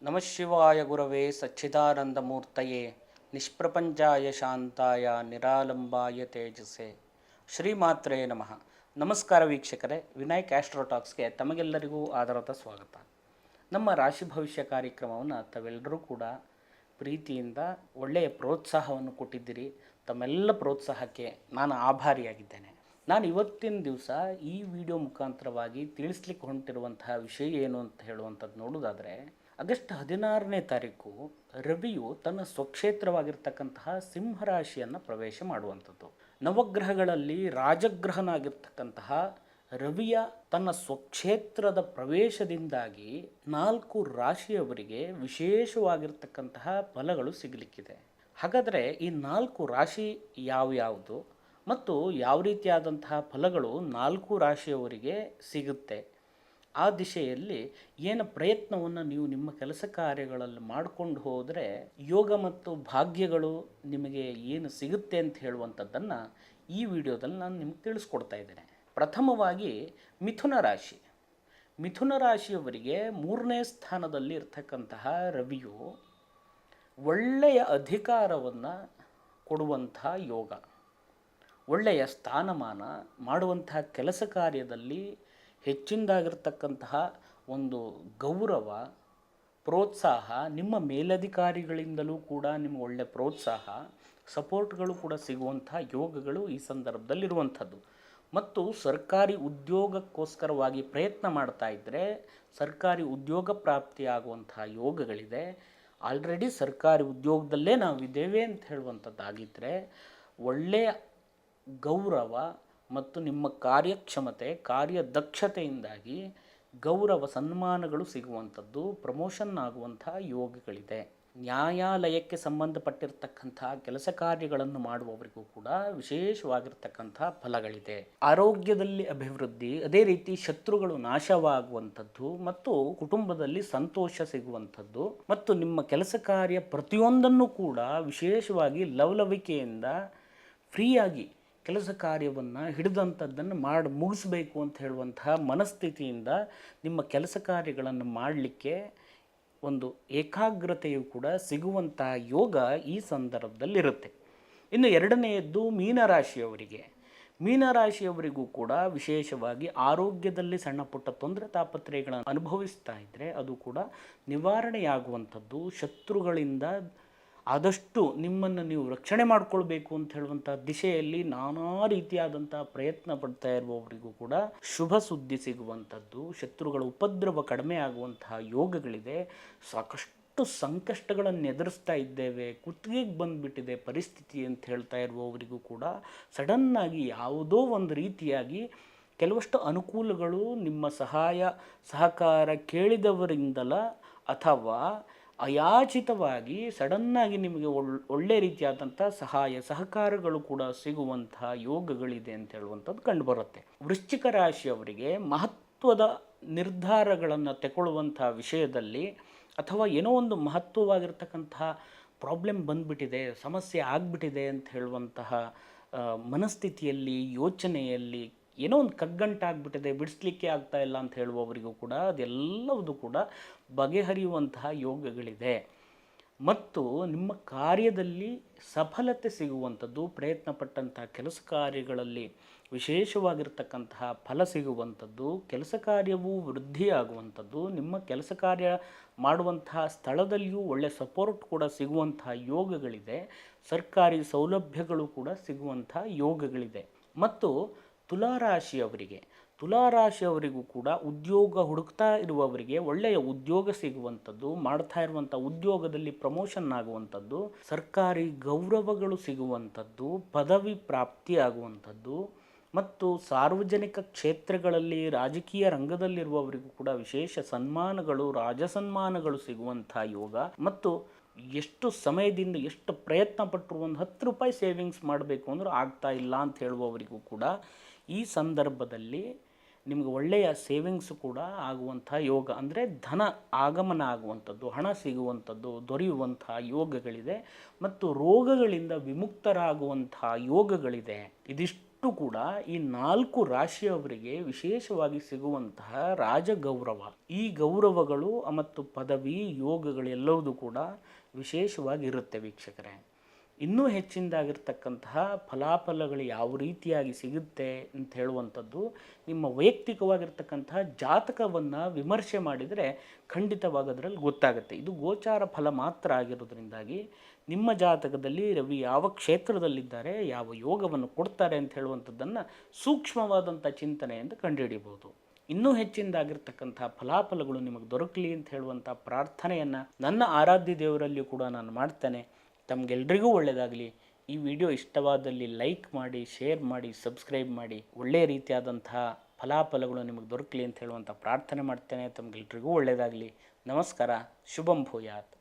ಶ್ರೀ ಗುರುಭ್ಯೋ ನಮಃ ನಮಃ ಶಿವಾಯ ಗುರವೇ ಸಚ್ಚಿದಾನಂದಮೂರ್ತಯೇ ನಿಷ್ಪ್ರಪಂಚಾಯ ಶಾಂತಾಯ ನಿರಾಲಂಬಾಯ ತೇಜಸ್ಸೆ. ಶ್ರೀಮಾತ್ರೇ ನಮಃ. ನಮಸ್ಕಾರ ವೀಕ್ಷಕರೇ, ವಿನಾಯಕ್ ಆಸ್ಟ್ರೋಟಾಕ್ಸ್ಗೆ ತಮಗೆಲ್ಲರಿಗೂ ಆಧಾರದ ಸ್ವಾಗತ. ನಮ್ಮ ರಾಶಿ ಭವಿಷ್ಯ ಕಾರ್ಯಕ್ರಮವನ್ನು ತಾವೆಲ್ಲರೂ ಕೂಡ ಪ್ರೀತಿಯಿಂದ ಒಳ್ಳೆಯ ಪ್ರೋತ್ಸಾಹವನ್ನು ಕೊಟ್ಟಿದ್ದೀರಿ. ತಮ್ಮೆಲ್ಲ ಪ್ರೋತ್ಸಾಹಕ್ಕೆ ನಾನು ಆಭಾರಿಯಾಗಿದ್ದೇನೆ. ನಾನು ಇವತ್ತಿನ ದಿವಸ ಈ ವಿಡಿಯೋ ಮುಖಾಂತರವಾಗಿ ತಿಳಿಸ್ಲಿಕ್ಕೆ ಹೊಂಟಿರುವಂತಹ ವಿಷಯ ಏನು ಅಂತ ಹೇಳುವಂಥದ್ದು ನೋಡೋದಾದರೆ ಆಗಸ್ಟ್ ಹದಿನಾರನೇ ತಾರೀಕು ರವಿಯು ತನ್ನ ಸ್ವಕ್ಷೇತ್ರವಾಗಿರ್ತಕ್ಕಂತಹ ಸಿಂಹರಾಶಿಯನ್ನು ಪ್ರವೇಶ ಮಾಡುವಂಥದ್ದು. ನವಗ್ರಹಗಳಲ್ಲಿ ರಾಜಗ್ರಹನಾಗಿರ್ತಕ್ಕಂತಹ ರವಿಯ ತನ್ನ ಸ್ವಕ್ಷೇತ್ರದ ಪ್ರವೇಶದಿಂದಾಗಿ ನಾಲ್ಕು ರಾಶಿಯವರಿಗೆ ವಿಶೇಷವಾಗಿರ್ತಕ್ಕಂತಹ ಫಲಗಳು ಸಿಗಲಿಕ್ಕಿದೆ. ಹಾಗಾದರೆ ಈ ನಾಲ್ಕು ರಾಶಿ ಯಾವ್ಯಾವುದು? ಮತ್ತು ಯಾವ ರೀತಿಯಾದಂತಹ ಫಲಗಳು ನಾಲ್ಕು ರಾಶಿಯವರಿಗೆ ಸಿಗುತ್ತೆ? ಆ ದಿಶೆಯಲ್ಲಿ ಏನು ಪ್ರಯತ್ನವನ್ನು ನೀವು ನಿಮ್ಮ ಕೆಲಸ ಕಾರ್ಯಗಳಲ್ಲಿ ಮಾಡಿಕೊಂಡು ಹೋದರೆ ಯೋಗ ಮತ್ತು ಭಾಗ್ಯಗಳು ನಿಮಗೆ ಏನು ಸಿಗುತ್ತೆ ಅಂತ ಹೇಳುವಂಥದ್ದನ್ನು ಈ ವಿಡಿಯೋದಲ್ಲಿ ನಾನು ನಿಮ್ಗೆ ತಿಳಿಸ್ಕೊಡ್ತಾ ಇದ್ದೇನೆ. ಪ್ರಥಮವಾಗಿ ಮಿಥುನ ರಾಶಿ. ಮಿಥುನ ರಾಶಿಯವರಿಗೆ ಮೂರನೇ ಸ್ಥಾನದಲ್ಲಿ ಇರ್ತಕ್ಕಂತಹ ರವಿಯು ಒಳ್ಳೆಯ ಅಧಿಕಾರವನ್ನು ಕೊಡುವಂಥ ಯೋಗ. ಒಳ್ಳೆಯ ಸ್ಥಾನಮಾನ ಮಾಡುವಂತಹ ಕೆಲಸ ಕಾರ್ಯದಲ್ಲಿ ಹೆಚ್ಚಿನದಾಗಿರ್ತಕ್ಕಂತಹ ಒಂದು ಗೌರವ, ಪ್ರೋತ್ಸಾಹ ನಿಮ್ಮ ಮೇಲಧಿಕಾರಿಗಳಿಂದಲೂ ಕೂಡ ನಿಮ್ಗೆ ಒಳ್ಳೆಯ ಪ್ರೋತ್ಸಾಹ, ಸಪೋರ್ಟ್ಗಳು ಕೂಡ ಸಿಗುವಂತಹ ಯೋಗಗಳು ಈ ಸಂದರ್ಭದಲ್ಲಿರುವಂಥದ್ದು. ಮತ್ತು ಸರ್ಕಾರಿ ಉದ್ಯೋಗಕ್ಕೋಸ್ಕರವಾಗಿ ಪ್ರಯತ್ನ ಮಾಡ್ತಾ ಇದ್ದರೆ ಸರ್ಕಾರಿ ಉದ್ಯೋಗ ಪ್ರಾಪ್ತಿಯಾಗುವಂತಹ ಯೋಗಗಳಿದೆ. ಆಲ್ರೆಡಿ ಸರ್ಕಾರಿ ಉದ್ಯೋಗದಲ್ಲೇ ನಾವು ಇದ್ದೇವೆ ಅಂತ ಹೇಳುವಂಥದ್ದಾಗಿದ್ದರೆ ಒಳ್ಳೆಯ ಗೌರವ ಮತ್ತು ನಿಮ್ಮ ಕಾರ್ಯಕ್ಷಮತೆ, ಕಾರ್ಯದಕ್ಷತೆಯಿಂದಾಗಿ ಗೌರವ, ಸನ್ಮಾನಗಳು ಸಿಗುವಂಥದ್ದು ಪ್ರಮೋಷನ್ ಆಗುವಂಥ ಯೋಗಗಳಿದೆ. ನ್ಯಾಯಾಲಯಕ್ಕೆ ಸಂಬಂಧಪಟ್ಟಿರ್ತಕ್ಕಂಥ ಕೆಲಸ ಕಾರ್ಯಗಳನ್ನು ಮಾಡುವವರಿಗೂ ಕೂಡ ವಿಶೇಷವಾಗಿರ್ತಕ್ಕಂಥ ಫಲಗಳಿದೆ. ಆರೋಗ್ಯದಲ್ಲಿ ಅಭಿವೃದ್ಧಿ, ಅದೇ ರೀತಿ ಶತ್ರುಗಳು ನಾಶವಾಗುವಂಥದ್ದು ಮತ್ತು ಕುಟುಂಬದಲ್ಲಿ ಸಂತೋಷ ಸಿಗುವಂಥದ್ದು ಮತ್ತು ನಿಮ್ಮ ಕೆಲಸ ಕಾರ್ಯ ಪ್ರತಿಯೊಂದನ್ನು ಕೂಡ ವಿಶೇಷವಾಗಿ ಲವಲವಿಕೆಯಿಂದ ಫ್ರೀಯಾಗಿ ಕೆಲಸ ಕಾರ್ಯವನ್ನು ಹಿಡಿದಂಥದ್ದನ್ನು ಮಾಡಿ ಮುಗಿಸ್ಬೇಕು ಅಂತ ಹೇಳುವಂತಹ ಮನಸ್ಥಿತಿಯಿಂದ ನಿಮ್ಮ ಕೆಲಸ ಕಾರ್ಯಗಳನ್ನು ಮಾಡಲಿಕ್ಕೆ ಒಂದು ಏಕಾಗ್ರತೆಯು ಕೂಡ ಸಿಗುವಂತಹ ಯೋಗ ಈ ಸಂದರ್ಭದಲ್ಲಿರುತ್ತೆ. ಇನ್ನು ಎರಡನೆಯದ್ದು ಮೀನರಾಶಿಯವರಿಗೆ. ಮೀನರಾಶಿಯವರಿಗೂ ಕೂಡ ವಿಶೇಷವಾಗಿ ಆರೋಗ್ಯದಲ್ಲಿ ಸಣ್ಣ ಪುಟ್ಟ ತೊಂದರೆ ತಾಪತ್ರಯಗಳನ್ನು ಅನುಭವಿಸ್ತಾ ಇದ್ದರೆ ಅದು ಕೂಡ ನಿವಾರಣೆಯಾಗುವಂಥದ್ದು ಶತ್ರುಗಳಿಂದ ಆದಷ್ಟು ನಿಮ್ಮನ್ನು ನೀವು ರಕ್ಷಣೆ ಮಾಡಿಕೊಳ್ಬೇಕು ಅಂತ ಹೇಳುವಂಥ ದಿಶೆಯಲ್ಲಿ ನಾನಾ ರೀತಿಯಾದಂಥ ಪ್ರಯತ್ನ ಪಡ್ತಾ ಇರುವವರಿಗೂ ಕೂಡ ಶುಭ ಸುದ್ದಿ ಸಿಗುವಂಥದ್ದು, ಶತ್ರುಗಳ ಉಪದ್ರವ ಕಡಿಮೆ ಆಗುವಂತಹ ಯೋಗಗಳಿದೆ. ಸಾಕಷ್ಟು ಸಂಕಷ್ಟಗಳನ್ನು ಎದುರಿಸ್ತಾ ಇದ್ದೇವೆ, ಕುತ್ತಿಗೆಗೆ ಬಂದುಬಿಟ್ಟಿದೆ ಪರಿಸ್ಥಿತಿ ಅಂತ ಹೇಳ್ತಾ ಇರುವವರಿಗೂ ಕೂಡ ಸಡನ್ನಾಗಿ ಯಾವುದೋ ಒಂದು ರೀತಿಯಾಗಿ ಕೆಲವಷ್ಟು ಅನುಕೂಲಗಳು ನಿಮ್ಮ ಸಹಾಯ, ಸಹಕಾರ ಕೇಳಿದವರಿಂದಲ ಅಥವಾ ಅಯಾಚಿತವಾಗಿ ಸಡನ್ನಾಗಿ ನಿಮಗೆ ಒಳ್, ಒಳ್ಳೆ ರೀತಿಯಾದಂಥ ಸಹಾಯ, ಸಹಕಾರಗಳು ಕೂಡ ಸಿಗುವಂತಹ ಯೋಗಗಳಿದೆ ಅಂತ ಹೇಳುವಂಥದ್ದು ಕಂಡುಬರುತ್ತೆ. ವೃಶ್ಚಿಕ ರಾಶಿಯವರಿಗೆ ಮಹತ್ವದ ನಿರ್ಧಾರಗಳನ್ನು ತಗೊಳ್ಳುವಂಥ ವಿಷಯದಲ್ಲಿ ಅಥವಾ ಏನೋ ಒಂದು ಮಹತ್ವವಾಗಿರ್ತಕ್ಕಂತಹ ಪ್ರಾಬ್ಲಮ್ ಬಂದ್ಬಿಟ್ಟಿದೆ, ಸಮಸ್ಯೆ ಆಗ್ಬಿಟ್ಟಿದೆ ಅಂತ ಹೇಳುವಂತಹ ಮನಸ್ಥಿತಿಯಲ್ಲಿ, ಯೋಚನೆಯಲ್ಲಿ ಏನೋ ಒಂದು ಕಗ್ಗಂಟಾಗ್ಬಿಟ್ಟಿದೆ, ಬಿಡಿಸ್ಲಿಕ್ಕೆ ಆಗ್ತಾ ಇಲ್ಲ ಅಂತ ಹೇಳುವವರಿಗೂ ಕೂಡ ಅದೆಲ್ಲವೂ ಕೂಡ ಬಗೆಹರಿಯುವಂತಹ ಯೋಗಗಳಿದೆ. ಮತ್ತು ನಿಮ್ಮ ಕಾರ್ಯದಲ್ಲಿ ಸಫಲತೆ ಸಿಗುವಂಥದ್ದು ಪ್ರಯತ್ನ ಪಟ್ಟಂತಹ ಕೆಲಸ ಕಾರ್ಯಗಳಲ್ಲಿ ವಿಶೇಷವಾಗಿರ್ತಕ್ಕಂತಹ ಫಲ ಸಿಗುವಂಥದ್ದು, ಕೆಲಸ ಕಾರ್ಯವೂ ವೃದ್ಧಿಯಾಗುವಂಥದ್ದು ನಿಮ್ಮ ಕೆಲಸ ಕಾರ್ಯ ಮಾಡುವಂತಹ ಸ್ಥಳದಲ್ಲಿಯೂ ಒಳ್ಳೆಯ ಸಪೋರ್ಟ್ ಕೂಡ ಸಿಗುವಂತಹ ಯೋಗಗಳಿದೆ, ಸರ್ಕಾರಿ ಸೌಲಭ್ಯಗಳು ಕೂಡ ಸಿಗುವಂತಹ ಯೋಗಗಳಿದೆ. ಮತ್ತು ತುಲಾರಾಶಿಯವರಿಗೆ, ತುಲಾರಾಶಿಯವರಿಗೂ ಕೂಡ ಉದ್ಯೋಗ ಹುಡುಕ್ತಾ ಇರುವವರಿಗೆ ಒಳ್ಳೆಯ ಉದ್ಯೋಗ ಸಿಗುವಂಥದ್ದು, ಮಾಡ್ತಾ ಇರುವಂಥ ಉದ್ಯೋಗದಲ್ಲಿ ಪ್ರಮೋಷನ್ ಆಗುವಂಥದ್ದು, ಸರ್ಕಾರಿ ಗೌರವಗಳು ಸಿಗುವಂಥದ್ದು, ಪದವಿ ಪ್ರಾಪ್ತಿ ಆಗುವಂಥದ್ದು ಮತ್ತು ಸಾರ್ವಜನಿಕ ಕ್ಷೇತ್ರಗಳಲ್ಲಿ ರಾಜಕೀಯ ರಂಗದಲ್ಲಿರುವವರಿಗೂ ಕೂಡ ವಿಶೇಷ ಸನ್ಮಾನಗಳು, ರಾಜಸನ್ಮಾನಗಳು ಸಿಗುವಂಥ ಯೋಗ ಮತ್ತು ಎಷ್ಟು ಸಮಯದಿಂದ ಎಷ್ಟು ಪ್ರಯತ್ನ ಪಟ್ಟರು ಒಂದು ಹತ್ತು ರೂಪಾಯಿ ಸೇವಿಂಗ್ಸ್ ಮಾಡಬೇಕು ಅಂದ್ರೆ ಆಗ್ತಾ ಇಲ್ಲ ಅಂತ ಹೇಳುವವರಿಗೂ ಕೂಡ ಈ ಸಂದರ್ಭದಲ್ಲಿ ನಿಮಗೆ ಒಳ್ಳೆಯ ಸೇವಿಂಗ್ಸ್ ಕೂಡ ಆಗುವಂಥ ಯೋಗ ಅಂದರೆ ಧನ ಆಗಮನ ಆಗುವಂಥದ್ದು, ಹಣ ಸಿಗುವಂಥದ್ದು, ದೊರೆಯುವಂಥ ಯೋಗಗಳಿದೆ ಮತ್ತು ರೋಗಗಳಿಂದ ವಿಮುಕ್ತರಾಗುವಂಥ ಯೋಗಗಳಿದೆ. ಇದಿಷ್ಟು ಕೂಡ ಈ ನಾಲ್ಕು ರಾಶಿಯವರಿಗೆ ವಿಶೇಷವಾಗಿ ಸಿಗುವಂತಹ ರಾಜಗೌರವ. ಈ ಗೌರವಗಳು ಮತ್ತು ಪದವಿ ಯೋಗಗಳೆಲ್ಲವೂ ಕೂಡ ವಿಶೇಷವಾಗಿರುತ್ತೆ ವೀಕ್ಷಕರೇ. ಇನ್ನೂ ಹೆಚ್ಚಿನದಾಗಿರ್ತಕ್ಕಂತಹ ಫಲಾಫಲಗಳು ಯಾವ ರೀತಿಯಾಗಿ ಸಿಗುತ್ತೆ ಅಂತ ಹೇಳುವಂಥದ್ದು ನಿಮ್ಮ ವೈಯಕ್ತಿಕವಾಗಿರ್ತಕ್ಕಂತಹ ಜಾತಕವನ್ನು ವಿಮರ್ಶೆ ಮಾಡಿದರೆ ಖಂಡಿತವಾಗಿ ಅದರಲ್ಲಿ ಗೊತ್ತಾಗುತ್ತೆ. ಇದು ಗೋಚಾರ ಫಲ ಮಾತ್ರ ಆಗಿರೋದ್ರಿಂದಾಗಿ ನಿಮ್ಮ ಜಾತಕದಲ್ಲಿ ರವಿ ಯಾವ ಕ್ಷೇತ್ರದಲ್ಲಿದ್ದಾರೆ, ಯಾವ ಯೋಗವನ್ನು ಕೊಡ್ತಾರೆ ಅಂತ ಹೇಳುವಂಥದ್ದನ್ನು ಸೂಕ್ಷ್ಮವಾದಂಥ ಚಿಂತನೆಯಿಂದ ಕಂಡುಹಿಡಿಯಬಹುದು. ಇನ್ನೂ ಹೆಚ್ಚಿನದಾಗಿರ್ತಕ್ಕಂಥ ಫಲಾಫಲಗಳು ನಿಮಗೆ ದೊರಕಲಿ ಅಂತ ಹೇಳುವಂಥ ಪ್ರಾರ್ಥನೆಯನ್ನು ನನ್ನ ಆರಾಧ್ಯ ದೇವರಲ್ಲಿಯೂ ಕೂಡ ನಾನು ಮಾಡ್ತೇನೆ. ತಮಗೆಲ್ರಿಗೂ ಒಳ್ಳೆಯದಾಗಲಿ ಈ ವಿಡಿಯೋ ಇಷ್ಟವಾದಲ್ಲಿ ಲೈಕ್ ಮಾಡಿ, ಶೇರ್ ಮಾಡಿ, ಸಬ್ಸ್ಕ್ರೈಬ್ ಮಾಡಿ. ಒಳ್ಳೆಯ ರೀತಿಯಾದಂತಹ ಫಲಾಫಲಗಳು ನಿಮಗೆ ದೊರಕಲಿ ಅಂತ ಹೇಳುವಂಥ ಪ್ರಾರ್ಥನೆ ಮಾಡ್ತೇನೆ. ತಮಗೆಲ್ರಿಗೂ ಒಳ್ಳೆಯದಾಗಲಿ ನಮಸ್ಕಾರ. ಶುಭಂ ಭೂಯಾತ್.